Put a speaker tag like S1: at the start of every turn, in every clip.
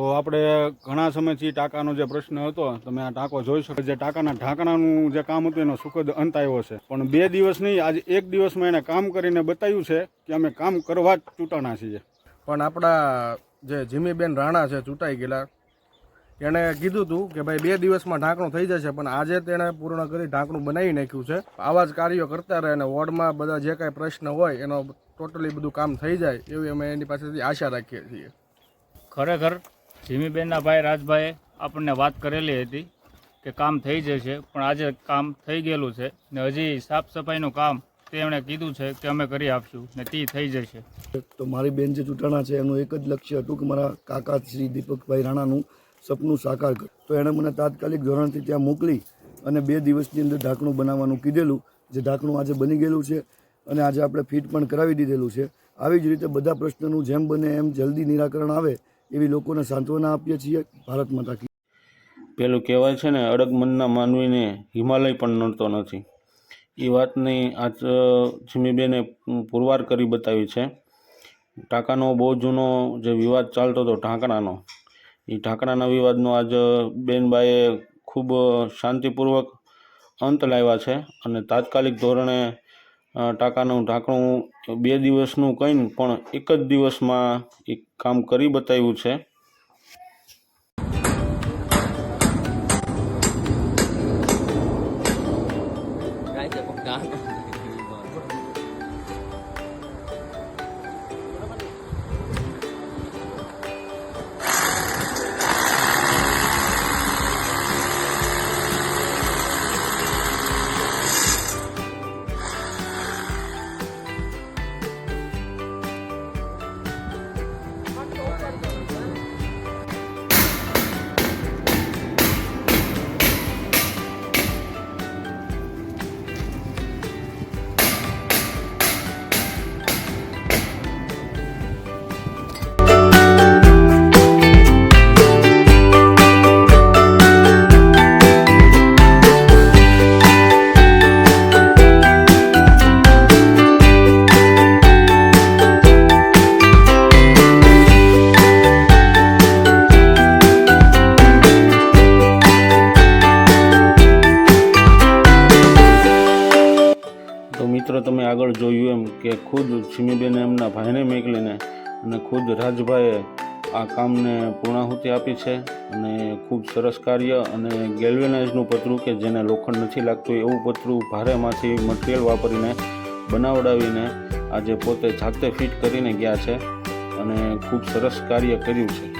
S1: તો આપણે ઘણા સમયથી ટાંકાનો જે પ્રશ્ન હતો તમે આ ટાંકો જોઈ શકો જે ટાંકાના ઢાંકણાનું જે કામ હતું એનો સુખદ અંત આવ્યો છે. પણ બે દિવસ નહીં આજે એક દિવસમાં એને કામ કરીને બતાવ્યું છે કે અમે કામ કરવા જ ચૂંટાણા છીએ.
S2: પણ આપણા જે જીમીબેન રાણા છે ચૂંટાઈ ગયેલા એણે કીધું હતું કે ભાઈ બે દિવસમાં ઢાંકણું થઈ જશે પણ આજે તેણે પૂર્ણ કરી ઢાંકણું બનાવી નાખ્યું છે. આવા જ કાર્યો કરતા રહે અને વોર્ડમાં બધા જે કાંઈ પ્રશ્ન હોય એનો ટોટલી બધું કામ થઈ જાય એવી અમે એની પાસેથી આશા રાખીએ છીએ.
S3: ખરેખર જીમીબેનના ભાઈ રાજભાઈએ આપણને વાત કરેલી હતી કે કામ થઈ જશે, પણ આજે કામ થઈ ગયેલું છે ને હજી સાફ સફાઈનું કામ તેમણે કીધું છે કે અમે કરી આપશું ને તે થઈ જશે.
S4: તો મારી બેન જે ચૂંટાણા છે, એનું એક જ લક્ષ્ય હતું કે મારા કાકા શ્રી દીપકભાઈ રાણાનું સપનું સાકાર કર. તો એણે મને તાત્કાલિક ધોરણથી ત્યાં મોકલી અને બે દિવસની અંદર ઢાંકણું બનાવવાનું કીધેલું, જે ઢાંકણું આજે બની ગયેલું છે અને આજે આપણે ફિટ પણ કરાવી દીધેલું છે. આવી જ રીતે બધા પ્રશ્નનું જેમ બને એમ જલ્દી નિરાકરણ આવે એવી લોકોને સાંત્વના આપીએ છીએ ભારત માતા કી
S5: પેલું કહેવાય છે ને, અડગ મનના માનવીને હિમાલય પણ નડતો નથી. એ વાતની આજ જીમીબેને પુરવાર કરી બતાવી છે. ટાંકાનો બહુ જૂનો જે વિવાદ ચાલતો હતો, ઢાંકણાનો, એ ઢાંકણાના વિવાદનો આજ બેનબાએ ખૂબ શાંતિપૂર્વક અંત લાવ્યા છે અને તાત્કાલિક ધોરણે ટાંકાનું ઢાંકણું બે દિવસનું કંઈ પણ એક જ દિવસમાં એક કામ કરી બતાવ્યું છે. તો તમે આગળ જોયું એમ કે ખુદ છીમીબેને એમના ભાઈને મેકલીને અને ખુદ રાજભાઈએ આ કામને પૂર્ણાહુતિ આપી છે અને ખૂબ સરસ કાર્ય અને ગેલ્વેનાઇઝનું પતરું કે જેને લોખંડ નથી લાગતું એવું પતરું ભારેમાંથી મટીરિયલ વાપરીને બનાવડાવીને આજે પોતે જાતે ફિટ કરીને ગયા છે અને ખૂબ સરસ કાર્ય કર્યું છે.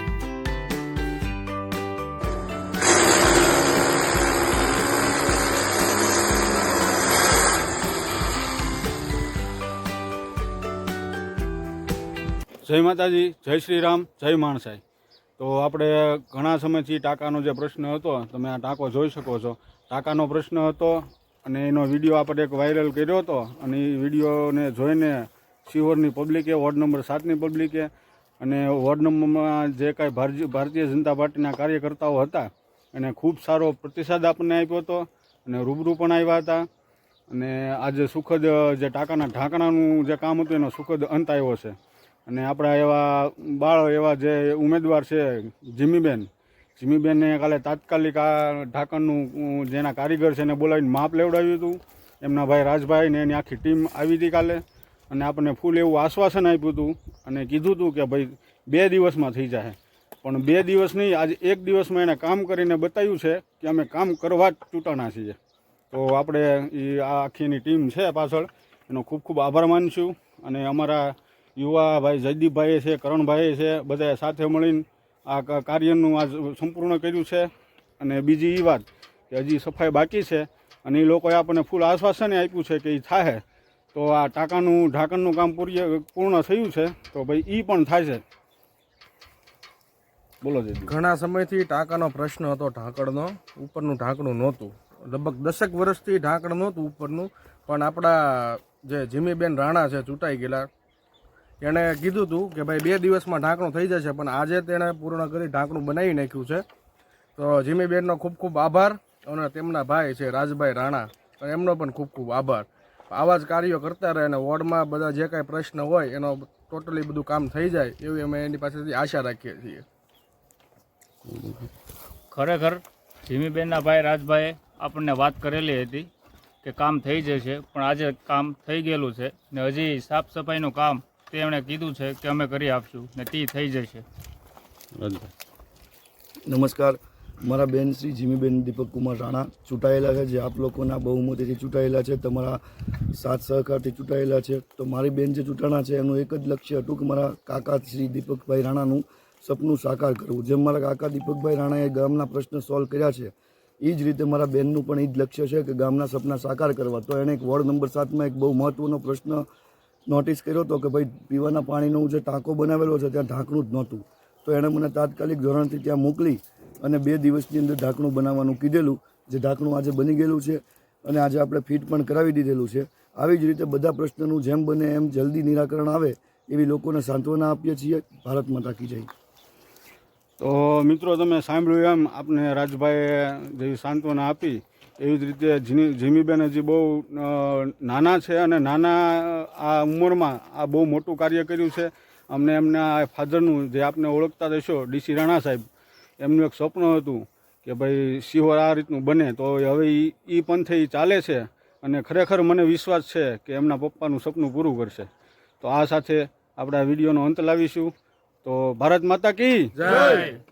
S1: જય માતાજી, જય શ્રી રામ જય માણસાઈ. તો આપણે ઘણા સમયથી ટાંકાનો જે પ્રશ્ન હતો, તમે આ ટાંકો જોઈ શકો છો. ટાંકાનો પ્રશ્ન હતો અને એનો વીડિયો આપણે એક વાયરલ કર્યો હતો અને એ વિડીયોને જોઈને શિહોરની પબ્લિકે, વોર્ડ નંબર સાતની પબ્લિકે અને વોર્ડ નંબરમાં જે કાંઈ ભારતીય જનતા પાર્ટીના કાર્યકર્તાઓ હતા, એને ખૂબ સારો પ્રતિસાદ આપણને આપ્યો હતો અને રૂબરૂ પણ આવ્યા હતા. અને આજે સુખદ જે ટાંકાના ઢાંકણાનું જે કામ હતું, એનો સુખદ અંત આવ્યો છે. અને આપણા એવા બાળ એવા જે ઉમેદવાર છે, જીમીબેન. જીમીબેનને કાલે તાત્કાલિક આ ઢાંકણનું જેના કારીગર છે એને બોલાવીને માપ લેવડાવ્યું હતું. એમના ભાઈ રાજભાઈ ને એની આખી ટીમ આવી હતી કાલે. અને આપણને ફૂલ એવું આશ્વાસન આપ્યું હતું અને કીધું હતું કે ભાઈ, બે દિવસમાં થઈ જાય પણ બે દિવસ નહીં, આજે એક દિવસમાં એણે કામ કરીને બતાવ્યું છે કે અમે કામ કરવા જ ચૂંટાણા છીએ. તો આપણે એ આ આખીની ટીમ છે પાછળ. એનો ખૂબ ખૂબ આભાર માનશું. અને અમારા યુવા ભાઈ જયદીપભાઈ છે કરણભાઈ છે, બધાએ સાથે મળીને આ કાર્યનું આજ સંપૂર્ણ કર્યું છે. અને બીજી એ વાત કે હજી સફાઈ બાકી છે અને એ લોકોએ આપણને ફૂલ આશ્વાસન આપ્યું છે કે એ થાય તો આ ટાંકાનું, ઢાંકણનું કામ પૂરી પૂર્ણ થયું છે, તો ભાઈ એ પણ થાય છે. બોલો જે
S2: ઘણા સમયથી ટાંકાનો પ્રશ્ન હતો ઢાંકણનો, ઉપરનું ઢાંકણું નહોતું. લગભગ દસેક વર્ષથી ઢાંકણ નહોતું ઉપરનું, પણ આપણા જે જીમીબેન રાણા છે, ચૂંટાઈ ગયેલા એણે કીધું હતું કે ભાઈ બે દિવસમાં ઢાંકણું થઈ જશે, પણ આજે તેણે પૂર્ણ કરી ઢાંકણું બનાવી નાખ્યું છે. તો જીમીબેનનો ખૂબ ખૂબ આભાર અને તેમના ભાઈ છે રાજભાઈ રાણા એમનો પણ ખૂબ ખૂબ આભાર. આવા જ કાર્યો કરતા રહે અને વોર્ડમાં બધા જે કાંઈ પ્રશ્ન હોય, એનો ટોટલી બધું કામ થઈ જાય, એવી અમે એની પાસેથી આશા રાખીએ છીએ.
S3: ખરેખર જીમીબેનના ભાઈ રાજભાઈએ આપણને વાત કરેલી હતી કે કામ થઈ જશે, પણ આજે કામ થઈ ગયેલું છે ને હજી સાફ સફાઈનું કામ તે એમણે કીધું છે કે અમે કરી આપશું ને તે થઈ જશે.
S4: નમસ્કાર. મારા બેન શ્રી જીમીબેન દીપક કુમાર રાણા ચૂંટાયેલા છે. જે આપ લોકોના બહુમતીથી ચૂંટાયેલા છે તમારા સાથ સહકારથી ચૂંટાયેલા છે. તો મારી બેન જે ચૂંટાણા છે એનું એક જ લક્ષ્ય હતું કે મારા કાકા શ્રી દીપકભાઈ રાણાનું સપનું સાકાર કરવું. જેમ મારા કાકા દીપકભાઈ રાણાએ ગામના પ્રશ્ન સોલ્વ કર્યા છે એ જ રીતે મારા બેનનું પણ એ જ લક્ષ્ય છે કે ગામના સપના સાકાર કરવા. તો એણે એક વોર્ડ નંબર સાતમાં એક બહુ મહત્ત્વનો પ્રશ્ન નોટિસ કર્યો હતો કે ભાઈ પીવાના પાણીનો જે ટાંકો બનાવેલો છે ત્યાં ઢાંકણું જ નહોતું. તો એણે મને તાત્કાલિક ધોરણથી ત્યાં મોકલી અને બે દિવસની અંદર ઢાંકણું બનાવવાનું કીધેલું, જે ઢાંકણું આજે બની ગયેલું છે અને આજે આપણે ફિટ પણ કરાવી દીધેલું છે. આવી જ રીતે બધા પ્રશ્નનું જેમ બને એમ જલ્દી નિરાકરણ આવે એવી લોકોને સાંત્વના આપીએ છીએ. ભારત માતા કી જય.
S1: તો મિત્રો તમે સાંભળ્યું એમ, આપને રાજભાઈએ જેવી સાંત્વના આપી એવી જ રીતે જીમી જીમીબેન હજી બહુ નાના છે અને નાના આ ઉંમરમાં આ બહુ મોટું કાર્ય કર્યું છે. અમને એમના ફાધરનું જે આપને ઓળખતા રહેશો, ડીસી રાણા સાહેબ, એમનું એક સ્વપ્ન હતું કે ભાઈ સિહોર આ રીતનું બને. તો હવે એ પંથે એ ચાલે છે અને ખરેખર મને વિશ્વાસ છે કે એમના પપ્પાનું સપનું પૂરું કરશે. તો આ સાથે આપણે વિડીયોનો અંત લાવીશું. તો ભારત માતા કી
S2: જય!